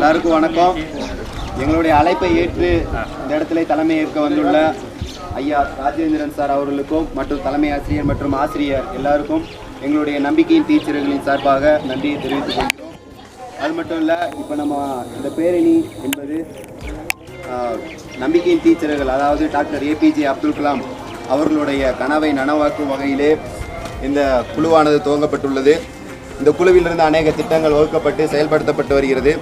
எல்லாருக்கும் வணக்கம். எங்களுடைய அழைப்பை ஏற்று இந்த இடத்துல தலைமை ஏற்க வந்துள்ள ஐயா ராஜேந்திரன் சார் அவர்களுக்கும் மற்றும் தலைமை ஆசிரியர் மற்றும் ஆசிரியர் எல்லாருக்கும் எங்களுடைய நம்பிக்கையின் டீச்சர்களின் சார்பாக நன்றியை தெரிவித்துக் கொள்கிறோம். அது மட்டும் இல்லை இப்போ நம்ம இந்த பேரணி என்பது நம்பிக்கையின் டீச்சர்கள் அதாவது டாக்டர் ஏபிஜே அப்துல் கலாம் அவர்களுடைய கனவை நனவாக்கும் வகையிலே இந்த குழுவானது துவங்கப்பட்டுள்ளது. இந்த குழுவிலிருந்து அநேக திட்டங்கள் வகுக்கப்பட்டு செயல்படுத்தப்பட்டு வருகிறது.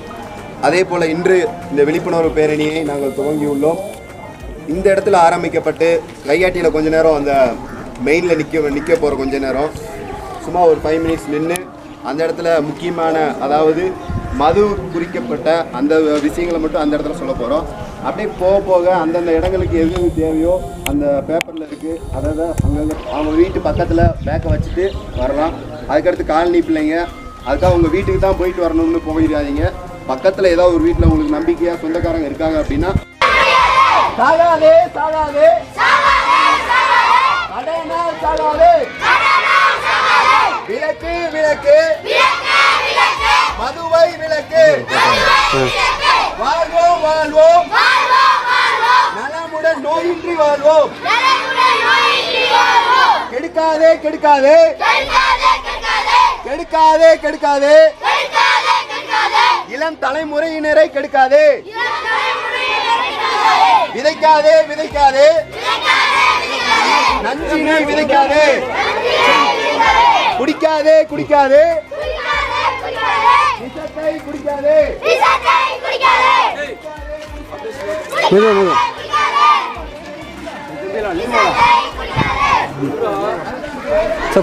அதே போல் இன்று இந்த விழிப்புணர்வு பேரணியை நாங்கள் துவங்கியுள்ளோம் இந்த இடத்துல ஆரம்பிக்கப்பட்டு கையாட்டியில் கொஞ்ச நேரம் அந்த மெயினில் நிற்க நிற்க போகிற கொஞ்ச நேரம். சும்மா ஒரு ஃபைவ் மினிட்ஸ் நின்று அந்த இடத்துல முக்கியமான அதாவது மது குறிக்கப்பட்ட அந்த விஷயங்களை மட்டும் அந்த இடத்துல சொல்ல போகிறோம் அப்படியே போக போக அந்தந்த இடங்களுக்கு எது எது தேவையோ அந்த பேப்பரில் இருக்குது அதாவது அங்கங்கே அவங்க வீட்டு பக்கத்தில் பேக்கை வச்சுட்டு வரலாம் அதுக்கடுத்து காலனி பிள்ளைங்க அதுக்காக உங்கள் வீட்டுக்கு தான் போயிட்டு வரணும்னு போயிடாதீங்க பக்கத்தில் ஏதாவது ஒரு வீட்டில் உங்களுக்கு நம்பிக்கையாக சொந்தக்காரங்க இருக்காங்க அப்படின்னா சாகாதே சாகாதே. சாகாதே. விளக்கு விளக்கு. மதுவை விளக்கு. வாழ்வோம் வாழ்வோம். நலமுடன் நோயின்றி வாழ்வோம். கெடுக்காதே கெடுக்காதே. கெடுக்காதே கெடுக்காதே. இளம் தலைமுறையினரை கெடுக்காதே. விதைக்காதே விதைக்காதே. நஞ்சினை விதைக்காதே. குடிக்காதே குடிக்காதே. விஷத்தை குடிக்காதே.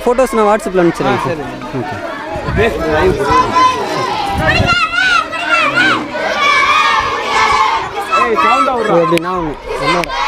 ஃபோட்டோஸ் நான் வாட்ஸ்அப்பில் அனுப்பிச்சிடுறேன். சார். Kuya Binaon. Ano?